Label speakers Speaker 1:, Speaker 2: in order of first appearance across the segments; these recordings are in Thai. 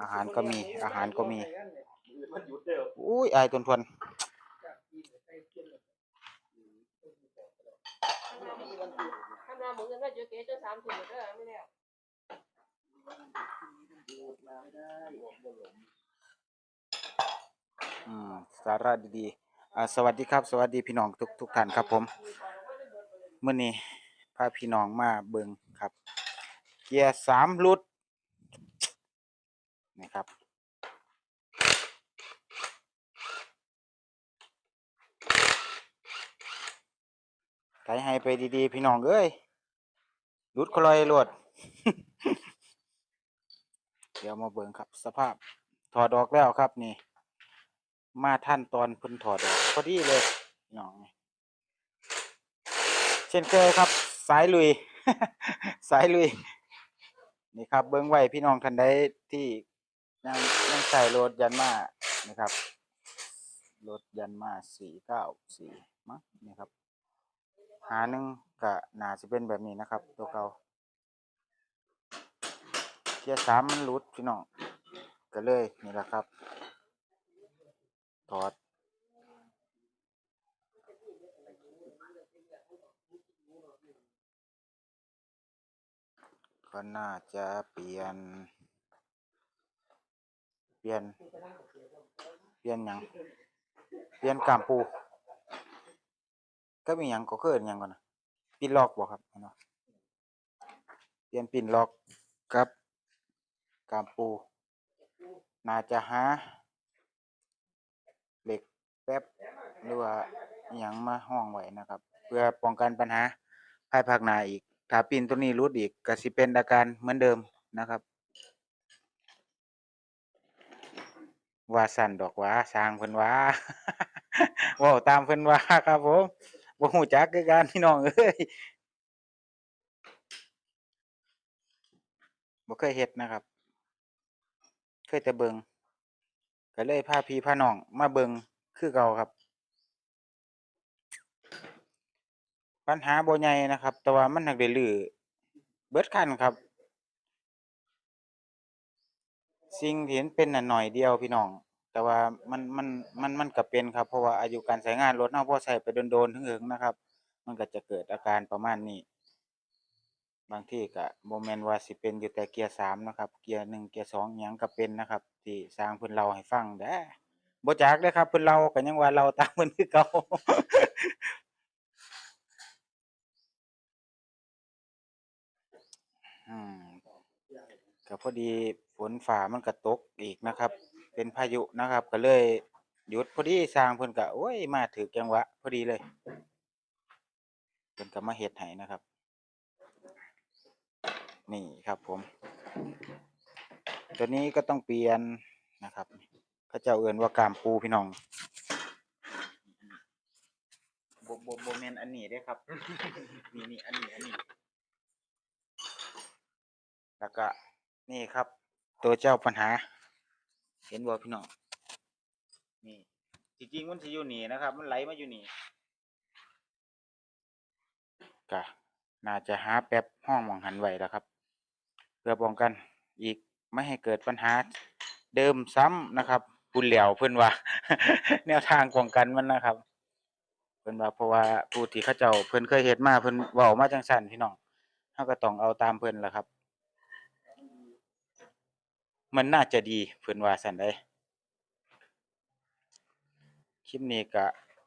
Speaker 1: อาหารก็มีอาหารก็มี
Speaker 2: มันหยุดเด้อ
Speaker 1: อุ้ยอายตนทวน
Speaker 3: ทำงานหมุนเงินก็เยอะเก๋จนสามถุงก็ไม่แล้ว
Speaker 1: อืมสาระดีๆอ่าสวัสดีครับ สวัสดีพี่น้องทุกทุกท่านครับผมเมื่อนี้พาพี่น้องมาเบิงครับ เกียร์สามรุด นะครับไถให้ไปดีๆ พี่น้องเอ้ยรุดคลอยรวด เดี๋ยวมาเบิงครับ สภาพถอดออกแล้วครับนี่ มาท่านตอนเพิ่นถอดออกพอดีเลยพี่น้องเช่นเคยครับ สายลุย สายลุยนี่ครับเบิ้งไว้พี่น้องท่านใดที่ ยังยังใส่รถยันมานะครับรถยันมาสี่เก้าสี่มั้งนี่ครับ หาหนึ่งกะหนาจะเป็นแบบนี้นะครับ ตัวเก่าเกียร์สามมันหลุดพี่น้องก็เลยนี่แหละครับ ถอด ก็น่าจะเปลี่ยน ปลี่ยน เปลี่ยนหยัง เปลี่ยนกามปู ก็มีหยังก็คืออนหยังก่อนนะปินล็อกบ่ครับเนาะเปลี่ยนปินล็อกกับกามปู น่าจะหาเหล็กแป๊บหรือว่าอหยังมาห้องไว้นะครับ เพื่อป้องกันปัญหาภายภาคหน้าอีก ถ้าปินตัวนี้รุดอีกก็สิเป็นอาการเหมือนเดิมนะครับ ว่าสั่นดอกว่าสร้างเพิ่นว่าเว้าตามเพิ่นว่าครับผมบ่ฮู้จักคือกันพี่น้องเอ้ยบ่เคยเฮ็ดนะครับ เคยแต่เบิงก็เลยพาพี่พาน้องมาเบิงคือเก่าครับ ปัญหาบ่ใหญ่นะครับ แต่ว่ามันหักได้ลือเบิดคันครับ สิ่งที่เห็นเป็นน่ะน้อยเดียวพี่น้อง แต่ว่ามันมันมันมันก็เป็นครับ เพราะว่าอายุการใช้งานรถเนาพอใช้ไปโดนๆถึงๆนะครับ มันก็จะเกิดอาการประมาณนี้ บางที่ก็บ่แม่นว่าสิเป็นอยู่แต่เกียร์สามนะครับ เกียร์หนึ่งเกียร์สองหยังก็เป็นนะครับ ที่สร้างเพิ่นเล่าให้ฟังเด้อบ่จักเด้อครับเพิ่นเล่าก็ยังว่าเล่าตามเพิ่นคือเก่าอืม ก็พอดีฝนฟ้ามันก็ตกอีกนะครับ เป็นพายุนะครับ ก็เลยหยุดพอดีสร้างเพิ่นก็โอ้ยมาถูกจังหวะพอดีเลยเพิ่นก็มาเฮ็ดให้นะครับ นี่ครับผม ตัวนี้ก็ต้องเปลี่ยนนะครับเขาเจ้าเอื่นว่ากามปูพี่น้องโบโบโบแมนอันนี้ด้ครับ นี่นี่อันนี้อันนี้แล้วก็ นี่ครับ ตัวเจ้าปัญหา เห็นบ่พี่น้องนี่จริงๆมันสิอยู่นี่นะครับ มันไหลมาอยู่นี่ก็น่าจะหาแป๊บห้องหมองหันไว้แล้วครับ เพื่อป้องกันอีกไม่ให้เกิดปัญหาเดิมซ้ำนะครับปุ่นเหลียวเพิ่อนว่า แนวทางป้องกันมันนะครับ เพิ่อนว่าเพราะว่าผู้ที่เขาเจ้าเพิ่อนเคยเฮ็ดมาเพิ่อนว้ามาจังซั่นพี่น้องเฮาก็ต้องเอาตามเพิ่อนละครับ มันน่าจะดีเพิ่นว่าซั่นเด้คลิปนี้ก็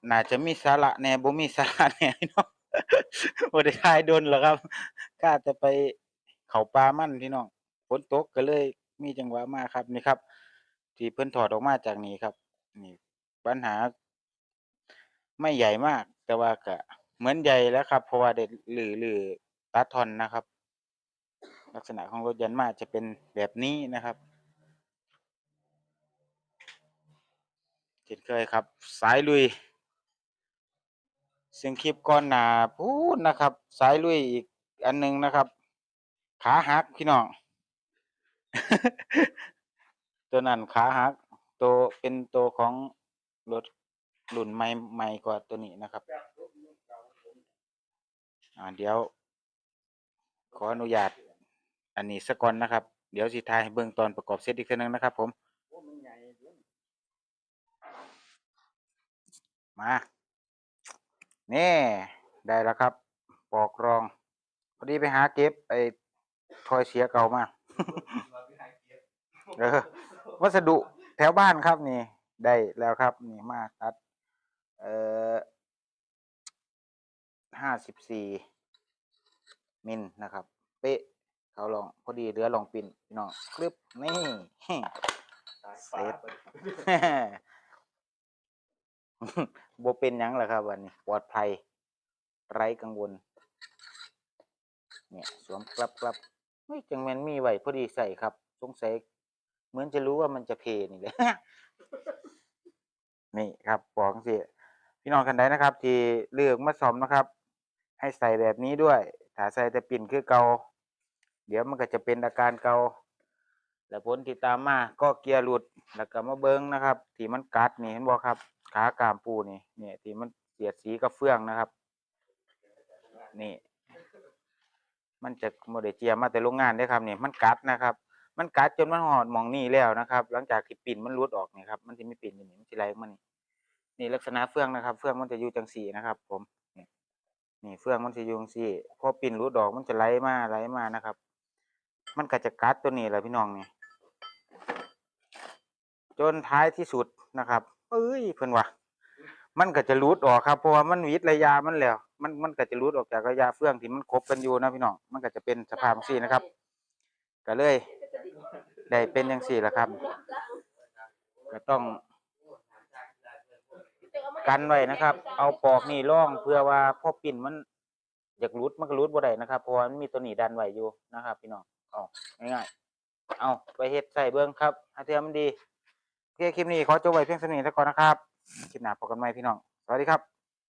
Speaker 1: น่าจะมีสาระแหน่บ่มีสาระแหน่พี่น้องบ่ได้ายโดนหรอกครับกล้าแต่ไปเข้าป่ามันพี่น้องฝนตกก็เลยมีจังหวะมาครับนี่ครับที่เพิ่นถอดออกมาจากนี่ครับ นี่ปัญหา ไม่ใหญ่มาก แต่ว่าก็เหมือนใหญ่แล้วครับ เพราะว่าได้ลื้อลื้อตัดทอนนะครับ ลักษณะของรถยันมาจะเป็นแบบนี้นะครับ เช่นเคยครับ สายลุย ซึ่งคลิปก่อนหน้าพูดนะครับ สายลุยอีกอันหนึงนะครับ ขาหักพี่น้อง ตัวนั้นขาหัก ตัวเป็นตัวของรถรุ่นใหม่ใหม่กว่าตัวนี้นะครับอ่าเดี๋ยว ขออนุญาต อันนี้สะก่อนนะครับ เดี๋ยวสิทายเบิ่งตอนประกอบเสร็จอีกทื่อนึงนะครับผม มานี่ได้แล้วครับปอกรอง พอดีไปหาเก็บไอ้ทอยเสียเก่ามาเออวัสดุแถวบ้านครับนี่ ได้แล้วครับ นี่มาตัด เอ่อห้าสิบสี่มิลนะครับ เป๊ะเขาลองพอดีเหลือลองปิ่นพี่น้องคลิปนี่เสร็จโบเป็นหยังล่ะครับวันนี้ปลอดภัย ไร้กังวล เนี่ยสวมกลับกลับเฮ้ยจังแมนมีไว้พอดีใส่ครับ สงสัยเหมือนจะรู้ว่ามันจะเพนี่เลย นี่ครับบอกสิพี่น้องกันได้นะครับ ที่เลือกมาซ่อมนะครับ ให้ใส่แบบนี้ด้วยถ้าใส่แต่ปิ่นคือเกาเดี๋ยวมันก็จะเป็นอาการเกาแล้วผลที่ตามมาก็เกียร์หลุด แล้วก็มาเบิ้งนะครับ ที่มันกัดนี่เห็นบ่ครับ ขากามปูนี่เนี่ยที่มันเสียดสีกับเฟืองนะครับ นี่ มันจะโมเดเจียมาแต่โรงงานได้ครับเนี่ยมันกัดนะครับ มันกัดจนมันหอดมองนี่แล้วนะครับ หลังจากที่ปิ่นมันรุดออกเนี่ยครับมันจะมีปิ่นอยู่นี่มันจะไหลมานี่นี่ลักษณะเฟืองนะครับ เฟืองมันจะอยู่จังสีนะครับ ผมนี่เฟืองมันจะอยู่จังสีพอปิ่นรุดออกมันจะไหลมาไหลมานะครับ มันก็จะกัดตัวนี้แหละพี่น้องนี่จนท้ายที่สุดนะครับ เอ้ยเพิ่นว่ามันก็จะรูดออกครับเพราะว่ามันวิดระยะมันแล้ว มันมันก็จะรูดออกจากระยะเฟืองที่มันคบกันอยู่นะพี่น้องมันก็จะเป็นสภาพจังซี่นะครับก็เลย ได้เป็นจังซี่แหละครับ ก็ต้อง กันไว้นะครับ เอาปอกนี่ร่องเพื่อว่าพอปิ่นมันอยากรูดมันก็รูดบ่ได้นะครับเพราะมันมีตัวหนีดันไว้อยู่นะครับ พี่น้องเอาง่ายๆเอาไปเฮ็ดใส่เบิ่งครับอาเทียมมันดี เคคลิปนี้ขอจบไว้เพียงเท่านี้แล้วก่อนนะครับ คลิปหน้าพบกันใหม่พี่น้อง สวัสดีครับ